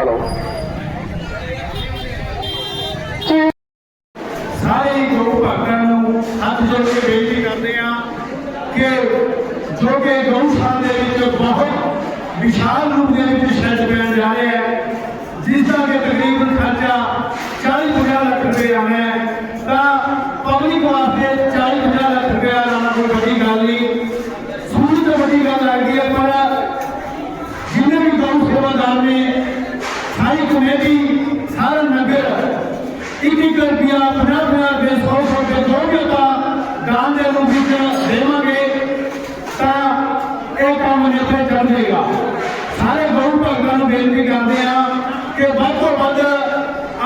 Hello ਸਾਰੇ ਗੁਰੂ ਭਗਤਾਂ ਨੂੰ ਹੱਥ ਜੋੜ ਕੇ ਬੇਨਤੀ ਕਰਦੇ ਆ ਕਿ ਜੋ ਕਿ ਗਊਸ਼ਾਲਾ ਦੇ ਵਿੱਚ ਬਹੁਤ ਵਿਸ਼ਾਲ ਰੂਪ ਦੇ ਵਿੱਚ ਸ਼ੈਡ ਪੈਣ ਰਿਹਾ ਹੈ, ਜਿਸ ਦਾ ਕਿ ਤਕਰੀਬਨ ਖਰਚਾ ਸਾਰੀ ਕਮੇਟੀ ਸਾਰਾ ਨਗਰ ਇੱਕ ਇੱਕ ਰੁਪਿਆ 50 50 ਦੇ 100 100 ਦੇ ਦੋਗੇ ਤਾਂ ਦਾਨ ਦੇ ਰੂਪ ਵਿੱਚ ਦੇਵਾਂਗੇ, ਤਾਂ ਇਹ ਕੰਮ ਨਿਕਲ ਚੱਲ ਜਾਏਗਾ ਸਾਰੇ ਗਊ ਭਗਤਾਂ ਨੂੰ ਬੇਨਤੀ ਕਰਦੇ ਆ ਕਿ ਵੱਧ ਤੋਂ ਵੱਧ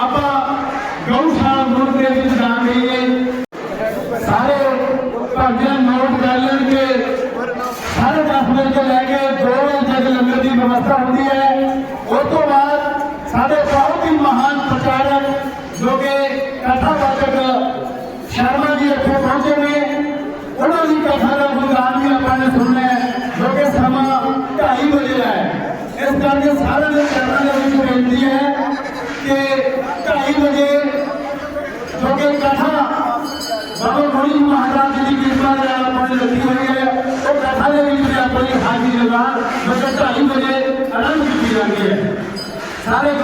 ਆਪਾਂ ਗਊਸ਼ਾਲਾ ਮੁਲਕ ਦੇ ਵਿੱਚ ਦਾਨ ਦੇਈਏ। ਸਾਰੇ ਭਗਤਾਂ ਨੋਟ ਕਰ ਲੈਣਗੇ ਕਿ ਸਾਢੇ ਦਸ ਵਜੇ ਤੋਂ ਲੈ ਕੇ 2 ਵਜੇ ਤੱਕ ਲੰਗਰ ਦੀ ਵਿਵਸਥਾ ਹੁੰਦੀ ਹੈ ਉਸ ਤੋਂ ਬਾਅਦ ਸਾਡੇ ਬਹੁਤ ਹੀ ਮਹਾਨ ਪ੍ਰਚਾਰਕ ਜੋ ਕਿ ਕਥਾਵਾਚਕ ਸ਼ਰਮਾ ਜੀ ਇੱਥੇ ਪਹੁੰਚੇ ਨੇ ਉਹਨਾਂ ਦੀ ਕਥਾ ਦਾ ਗੁਣਗਾਨ ਵੀ ਆਪਾਂ ਨੇ ਸੁਣਨਾ ਹੈ ਜੋ ਕਿ ਸਮਾਂ 2:30 ਵਜੇ ਦਾ ਹੈ ਇਸ ਕਰਕੇ ਸਾਰਿਆਂ ਦੇ ਚਰਨਾਂ ਦੇ ਵਿੱਚ ਬੇਨਤੀ ਹੈ ਕਿ 2:30 ਵਜੇ ਜੋ ਕਿ ਕਥਾ ਬਾਬਾ ਗੋਰੀ ਮਹਾਰਾਜ ਜੀ ਦੀ ਕਿਰਪਾ ਦੇ ਨਾਲ ਆਪਾਂ ਨੇ ਹੋਈ ਹੈ। ਉਹ ਕਥਾ ਦੇ ਵਿੱਚ ਵੀ ਆਪਣੀ ਹਾਜ਼ਰੀ ਲਗਾ ਜੋ ਕਿ 2:30 ਵਜੇ ਆਰੰਭ ਕੀਤੀ ਜਾਂਦੀ ਹੈ। ਸਾਰੇ